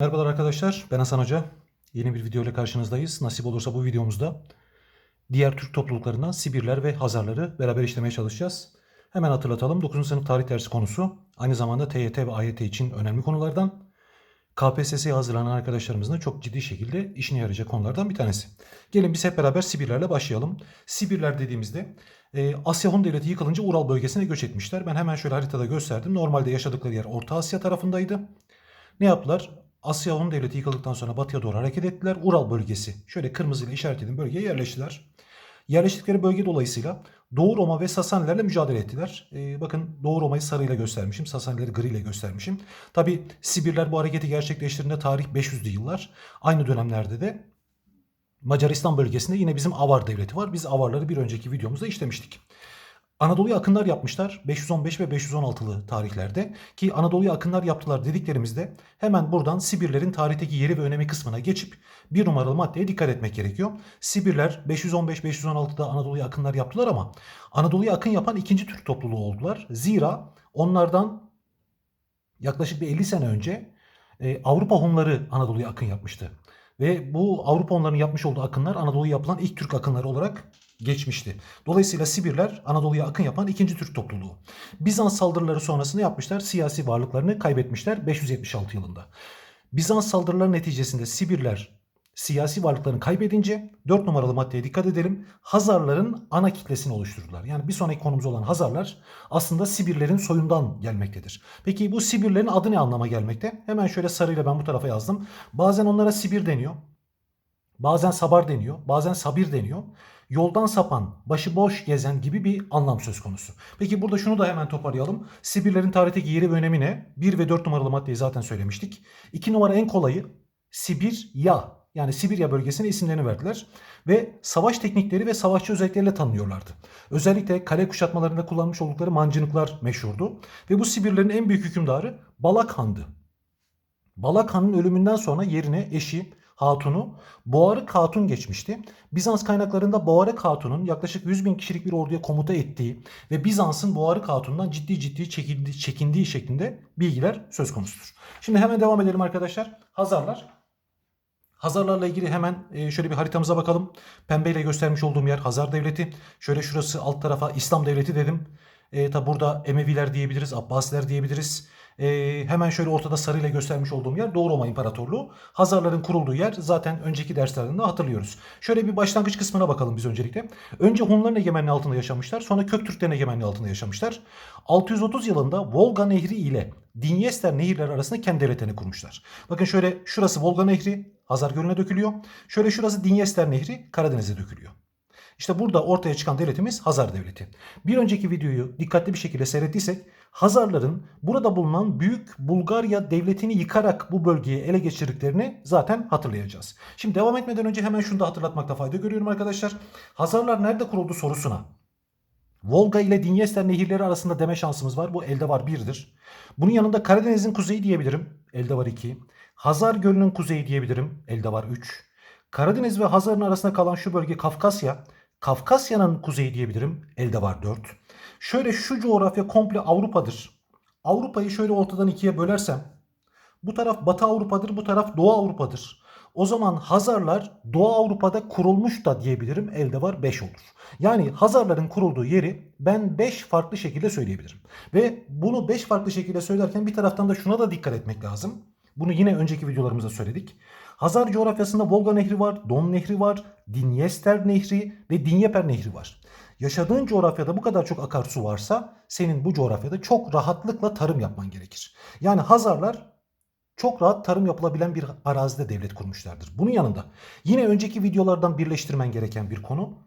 Merhabalar arkadaşlar, ben Hasan Hoca. Yeni bir video ile karşınızdayız. Nasip olursa bu videomuzda diğer Türk topluluklarından Sibirler ve Hazarları beraber işlemeye çalışacağız. Hemen hatırlatalım. 9. sınıf tarih dersi konusu. Aynı zamanda TYT ve AYT için önemli konulardan. KPSS'ye hazırlanan arkadaşlarımızın da çok ciddi şekilde işine yarayacak konulardan bir tanesi. Gelin biz hep beraber Sibirlerle başlayalım. Sibirler dediğimizde e, Asya Hun Devleti yıkılınca Ural bölgesine göç etmişler. Ben hemen şöyle haritada gösterdim. Normalde yaşadıkları yer Orta Asya tarafındaydı. Ne yaptılar? Asya Hun Devleti yıkıldıktan sonra batıya doğru hareket ettiler. Ural bölgesi. Şöyle kırmızıyla işaretlediğim bölgeye yerleştiler. Yerleştikleri bölge dolayısıyla Doğu Roma ve Sasanilerle mücadele ettiler. Ee, bakın Doğu Roma'yı sarıyla göstermişim. Sasanileri gri ile göstermişim. Tabi Sibirler bu hareketi gerçekleştirdiğinde tarih 500'lü yıllar. Aynı dönemlerde de Macaristan bölgesinde yine bizim Avar devleti var. Biz Avarları bir önceki videomuzda işlemiştik. Anadolu'ya akınlar yapmışlar 515 ve 516'lı tarihlerde ki Anadolu'ya akınlar yaptılar dediklerimizde hemen buradan Sibirlerin tarihteki yeri ve önemi kısmına geçip bir numaralı maddeye dikkat etmek gerekiyor. Sibirler 515-516'da Anadolu'ya akınlar yaptılar ama Anadolu'ya akın yapan ikinci Türk topluluğu oldular. Zira onlardan yaklaşık bir 50 sene önce e, Avrupa Hunları Anadolu'ya akın yapmıştı. Ve bu Avrupa Hunlarının yapmış olduğu akınlar Anadolu'ya yapılan ilk Türk akınları olarak geçmişti. Dolayısıyla Sibirler Anadolu'ya akın yapan ikinci Türk topluluğu. Bizans saldırıları sonrasında yapmışlar? Siyasi varlıklarını kaybetmişler 576 yılında. Bizans saldırıları neticesinde Sibirler siyasi varlıklarını kaybedince 4 numaralı maddeye dikkat edelim. Hazarların ana kitlesini oluşturdular. Yani bir sonraki konumuz olan Hazarlar aslında Sibirlerin soyundan gelmektedir. Peki bu Sibirlerin adı ne anlama gelmekte? Hemen şöyle sarıyla ben bu tarafa yazdım. Bazen onlara Sibir deniyor. Bazen Sabar deniyor. Bazen Sabir deniyor yoldan sapan, başıboş gezen gibi bir anlam söz konusu. Peki burada şunu da hemen toparlayalım. Sibirlerin tarihteki yeri ve önemi ne? 1 ve 4 numaralı maddeyi zaten söylemiştik. 2 numara en kolayı Sibir ya yani Sibirya bölgesine isimlerini verdiler ve savaş teknikleri ve savaşçı özellikleriyle tanınıyorlardı. Özellikle kale kuşatmalarında kullanmış oldukları mancınıklar meşhurdu ve bu Sibirlerin en büyük hükümdarı Balak Han'dı. Balak Han'ın ölümünden sonra yerine eşi Hatun'u Boğarık Hatun geçmişti. Bizans kaynaklarında Boğarık Hatun'un yaklaşık 100 bin kişilik bir orduya komuta ettiği ve Bizans'ın Boğarık Hatun'dan ciddi ciddi çekindiği, çekindiği şeklinde bilgiler söz konusudur. Şimdi hemen devam edelim arkadaşlar. Hazarlar. Hazarlarla ilgili hemen e, şöyle bir haritamıza bakalım. Pembeyle göstermiş olduğum yer Hazar Devleti. Şöyle şurası alt tarafa İslam Devleti dedim. E, tabi burada Emeviler diyebiliriz, Abbasiler diyebiliriz. E, hemen şöyle ortada sarıyla göstermiş olduğum yer Doğu Roma İmparatorluğu. Hazarların kurulduğu yer zaten önceki derslerinde hatırlıyoruz. Şöyle bir başlangıç kısmına bakalım biz öncelikle. Önce Hunların egemenliği altında yaşamışlar. Sonra Köktürklerin egemenliği altında yaşamışlar. 630 yılında Volga Nehri ile Dinyester nehirleri arasında kendi devletlerini kurmuşlar. Bakın şöyle şurası Volga Nehri Hazar Gölü'ne dökülüyor. Şöyle şurası Dinyester Nehri Karadeniz'e dökülüyor. İşte burada ortaya çıkan devletimiz Hazar Devleti. Bir önceki videoyu dikkatli bir şekilde seyrettiysek Hazarların burada bulunan Büyük Bulgarya devletini yıkarak bu bölgeyi ele geçirdiklerini zaten hatırlayacağız. Şimdi devam etmeden önce hemen şunu da hatırlatmakta fayda görüyorum arkadaşlar. Hazarlar nerede kuruldu sorusuna. Volga ile Dinyester nehirleri arasında deme şansımız var. Bu elde var birdir. Bunun yanında Karadeniz'in kuzeyi diyebilirim. Elde var 2. Hazar Gölü'nün kuzeyi diyebilirim. Elde var 3. Karadeniz ve Hazar'ın arasında kalan şu bölge Kafkasya. Kafkasya'nın kuzeyi diyebilirim. Elde var 4. Şöyle şu coğrafya komple Avrupa'dır. Avrupa'yı şöyle ortadan ikiye bölersem bu taraf Batı Avrupa'dır, bu taraf Doğu Avrupa'dır. O zaman Hazarlar Doğu Avrupa'da kurulmuş da diyebilirim. Elde var 5 olur. Yani Hazarların kurulduğu yeri ben 5 farklı şekilde söyleyebilirim. Ve bunu 5 farklı şekilde söylerken bir taraftan da şuna da dikkat etmek lazım. Bunu yine önceki videolarımızda söyledik. Hazar coğrafyasında Volga Nehri var, Don Nehri var, Dinyester Nehri ve Dinyeper Nehri var. Yaşadığın coğrafyada bu kadar çok akarsu varsa senin bu coğrafyada çok rahatlıkla tarım yapman gerekir. Yani Hazarlar çok rahat tarım yapılabilen bir arazide devlet kurmuşlardır. Bunun yanında yine önceki videolardan birleştirmen gereken bir konu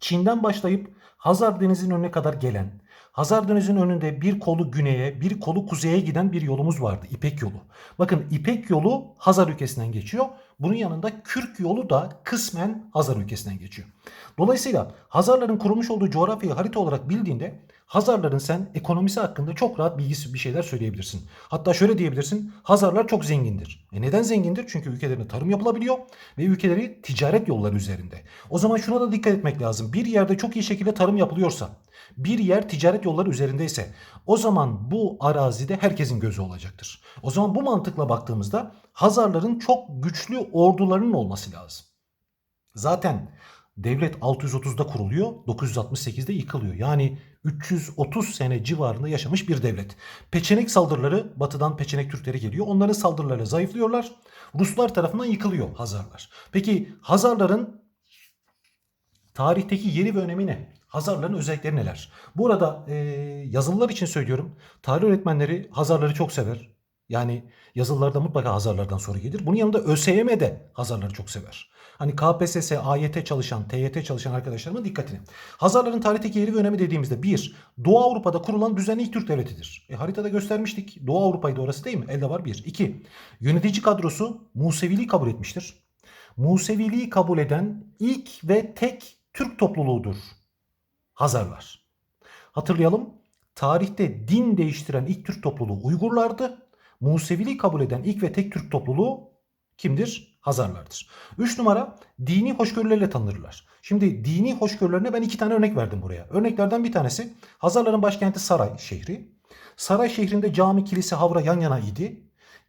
Çin'den başlayıp Hazar Denizi'nin önüne kadar gelen Hazar Denizi'nin önünde bir kolu güneye, bir kolu kuzeye giden bir yolumuz vardı. İpek yolu. Bakın İpek yolu Hazar ülkesinden geçiyor. Bunun yanında Kürk yolu da kısmen Hazar ülkesinden geçiyor. Dolayısıyla Hazarların kurulmuş olduğu coğrafyayı harita olarak bildiğinde Hazarların sen ekonomisi hakkında çok rahat bilgisi bir şeyler söyleyebilirsin. Hatta şöyle diyebilirsin. Hazarlar çok zengindir. E neden zengindir? Çünkü ülkelerinde tarım yapılabiliyor ve ülkeleri ticaret yolları üzerinde. O zaman şuna da dikkat etmek lazım. Bir yerde çok iyi şekilde tarım yapılıyorsa bir yer ticaret yolları üzerindeyse o zaman bu arazide herkesin gözü olacaktır. O zaman bu mantıkla baktığımızda Hazarların çok güçlü ordularının olması lazım. Zaten devlet 630'da kuruluyor, 968'de yıkılıyor. Yani 330 sene civarında yaşamış bir devlet. Peçenek saldırıları, batıdan Peçenek Türkleri geliyor. Onların saldırılarıyla zayıflıyorlar. Ruslar tarafından yıkılıyor Hazarlar. Peki Hazarların tarihteki yeri ve önemi ne? Hazarların özellikleri neler? Bu arada e, yazılılar için söylüyorum. Tarih öğretmenleri Hazarları çok sever. Yani yazılılarda mutlaka Hazarlardan soru gelir. Bunun yanında ÖSYM de Hazarları çok sever. Hani KPSS, AYT çalışan, TYT çalışan arkadaşlarımın dikkatini. Hazarların tarihteki yeri ve önemi dediğimizde bir, Doğu Avrupa'da kurulan düzenli ilk Türk devletidir. E, haritada göstermiştik. Doğu Avrupa'ydı orası değil mi? Elde var bir. İki, yönetici kadrosu Museviliği kabul etmiştir. Museviliği kabul eden ilk ve tek Türk topluluğudur. Hazarlar. Hatırlayalım. Tarihte din değiştiren ilk Türk topluluğu Uygurlardı. Museviliği kabul eden ilk ve tek Türk topluluğu kimdir? Hazarlardır. 3 numara dini hoşgörülerle tanınırlar. Şimdi dini hoşgörülerine ben iki tane örnek verdim buraya. Örneklerden bir tanesi Hazarların başkenti Saray şehri. Saray şehrinde cami, kilise, havra yan yana idi.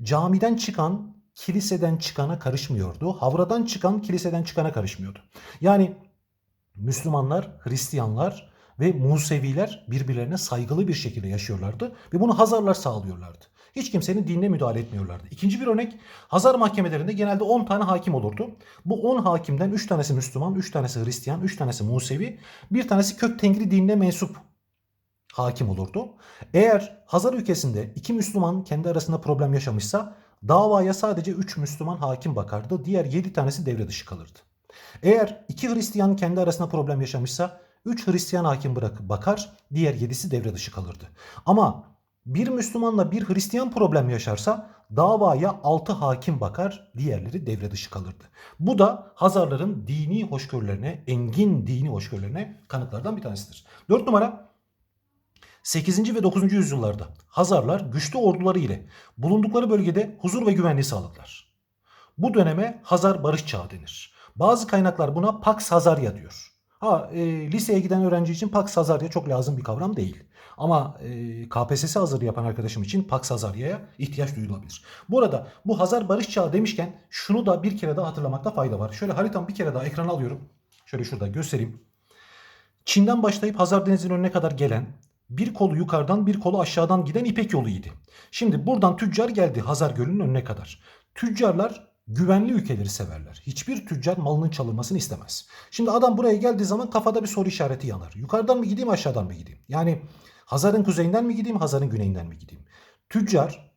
Camiden çıkan kiliseden çıkana karışmıyordu. Havradan çıkan kiliseden çıkana karışmıyordu. Yani Müslümanlar, Hristiyanlar ve Museviler birbirlerine saygılı bir şekilde yaşıyorlardı ve bunu Hazarlar sağlıyorlardı. Hiç kimsenin dinine müdahale etmiyorlardı. İkinci bir örnek Hazar mahkemelerinde genelde 10 tane hakim olurdu. Bu 10 hakimden 3 tanesi Müslüman, 3 tanesi Hristiyan, 3 tanesi Musevi, bir tanesi kök tengri dinine mensup hakim olurdu. Eğer Hazar ülkesinde iki Müslüman kendi arasında problem yaşamışsa davaya sadece 3 Müslüman hakim bakardı. Diğer 7 tanesi devre dışı kalırdı. Eğer iki Hristiyan kendi arasında problem yaşamışsa 3 Hristiyan hakim bırakıp bakar, diğer 7'si devre dışı kalırdı. Ama bir Müslümanla bir Hristiyan problem yaşarsa davaya 6 hakim bakar, diğerleri devre dışı kalırdı. Bu da Hazarların dini hoşgörülerine, engin dini hoşgörülerine kanıtlardan bir tanesidir. 4 numara 8. ve 9. yüzyıllarda Hazarlar güçlü orduları ile bulundukları bölgede huzur ve güvenliği sağladılar. Bu döneme Hazar Barış Çağı denir. Bazı kaynaklar buna Pax Hazarya diyor. Ha e, liseye giden öğrenci için Pax Hazarya çok lazım bir kavram değil. Ama e, KPSS hazırlığı yapan arkadaşım için Pax Hazarya'ya ihtiyaç duyulabilir. Bu arada bu Hazar Barış Çağı demişken şunu da bir kere daha hatırlamakta fayda var. Şöyle haritamı bir kere daha ekrana alıyorum. Şöyle şurada göstereyim. Çin'den başlayıp Hazar Denizi'nin önüne kadar gelen bir kolu yukarıdan bir kolu aşağıdan giden İpek yolu idi. Şimdi buradan tüccar geldi Hazar Gölü'nün önüne kadar. Tüccarlar güvenli ülkeleri severler. Hiçbir tüccar malının çalınmasını istemez. Şimdi adam buraya geldiği zaman kafada bir soru işareti yanar. Yukarıdan mı gideyim aşağıdan mı gideyim? Yani Hazar'ın kuzeyinden mi gideyim Hazar'ın güneyinden mi gideyim? Tüccar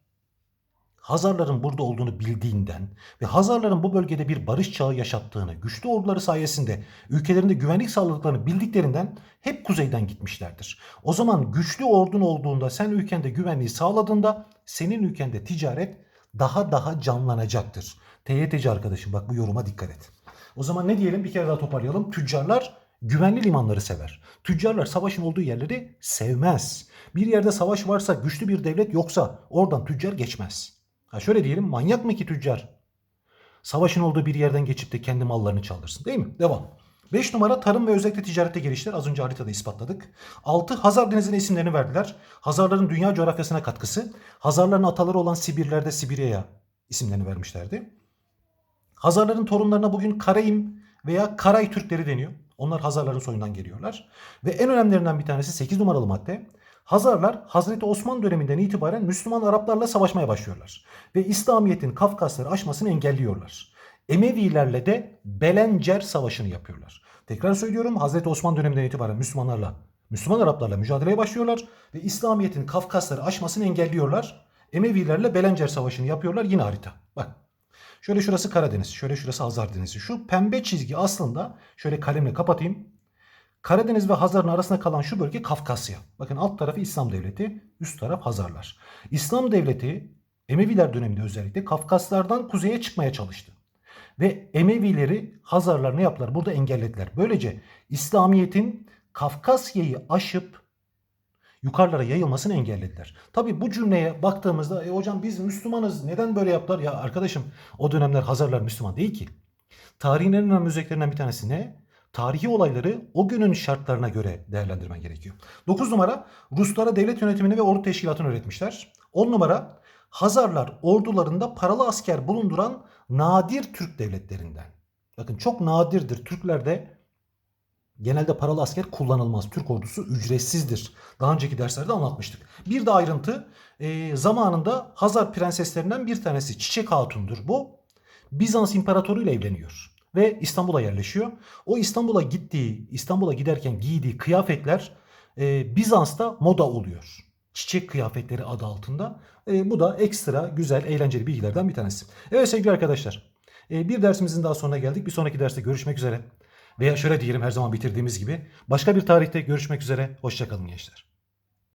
Hazarların burada olduğunu bildiğinden ve Hazarların bu bölgede bir barış çağı yaşattığını, güçlü orduları sayesinde ülkelerinde güvenlik sağladıklarını bildiklerinden hep kuzeyden gitmişlerdir. O zaman güçlü ordun olduğunda sen ülkende güvenliği sağladığında senin ülkende ticaret daha daha canlanacaktır. TYT'ci arkadaşım bak bu yoruma dikkat et. O zaman ne diyelim bir kere daha toparlayalım. Tüccarlar güvenli limanları sever. Tüccarlar savaşın olduğu yerleri sevmez. Bir yerde savaş varsa güçlü bir devlet yoksa oradan tüccar geçmez. Ha şöyle diyelim manyak mı ki tüccar? Savaşın olduğu bir yerden geçip de kendi mallarını çaldırsın değil mi? Devam. 5 numara tarım ve özellikle ticarette gelişler. Az önce haritada ispatladık. 6 Hazar Denizi'ne isimlerini verdiler. Hazarların dünya coğrafyasına katkısı. Hazarların ataları olan Sibirler'de Sibirya'ya isimlerini vermişlerdi. Hazarların torunlarına bugün Karayim veya Karay Türkleri deniyor. Onlar Hazarların soyundan geliyorlar. Ve en önemlilerinden bir tanesi 8 numaralı madde. Hazarlar Hazreti Osman döneminden itibaren Müslüman Araplarla savaşmaya başlıyorlar. Ve İslamiyet'in Kafkasları aşmasını engelliyorlar. Emevilerle de Belencer Savaşı'nı yapıyorlar. Tekrar söylüyorum Hazreti Osman döneminden itibaren Müslümanlarla, Müslüman Araplarla mücadeleye başlıyorlar ve İslamiyet'in Kafkasları aşmasını engelliyorlar. Emevilerle Belencer Savaşı'nı yapıyorlar yine harita. Bak şöyle şurası Karadeniz, şöyle şurası Hazar Denizi. Şu pembe çizgi aslında şöyle kalemle kapatayım. Karadeniz ve Hazar'ın arasında kalan şu bölge Kafkasya. Bakın alt tarafı İslam Devleti, üst taraf Hazarlar. İslam Devleti Emeviler döneminde özellikle Kafkaslardan kuzeye çıkmaya çalıştı. Ve Emevileri Hazarlar ne yaptılar? Burada engellediler. Böylece İslamiyet'in Kafkasya'yı aşıp yukarılara yayılmasını engellediler. Tabi bu cümleye baktığımızda e hocam biz Müslümanız neden böyle yaptılar? Ya arkadaşım o dönemler Hazarlar Müslüman değil ki. Tarihin en önemli özelliklerinden bir tanesi ne? tarihi olayları o günün şartlarına göre değerlendirmen gerekiyor. 9 numara Ruslara devlet yönetimini ve ordu teşkilatını öğretmişler. 10 numara Hazarlar ordularında paralı asker bulunduran nadir Türk devletlerinden. Bakın çok nadirdir. Türklerde genelde paralı asker kullanılmaz. Türk ordusu ücretsizdir. Daha önceki derslerde anlatmıştık. Bir de ayrıntı e, zamanında Hazar prenseslerinden bir tanesi Çiçek Hatun'dur. Bu Bizans İmparatoru ile evleniyor ve İstanbul'a yerleşiyor. O İstanbul'a gittiği, İstanbul'a giderken giydiği kıyafetler e, Bizans'ta moda oluyor. Çiçek kıyafetleri adı altında. E, bu da ekstra güzel, eğlenceli bilgilerden bir tanesi. Evet sevgili arkadaşlar. e, bir dersimizin daha sonuna geldik. Bir sonraki derste görüşmek üzere. Veya şöyle diyelim her zaman bitirdiğimiz gibi. Başka bir tarihte görüşmek üzere. Hoşçakalın gençler.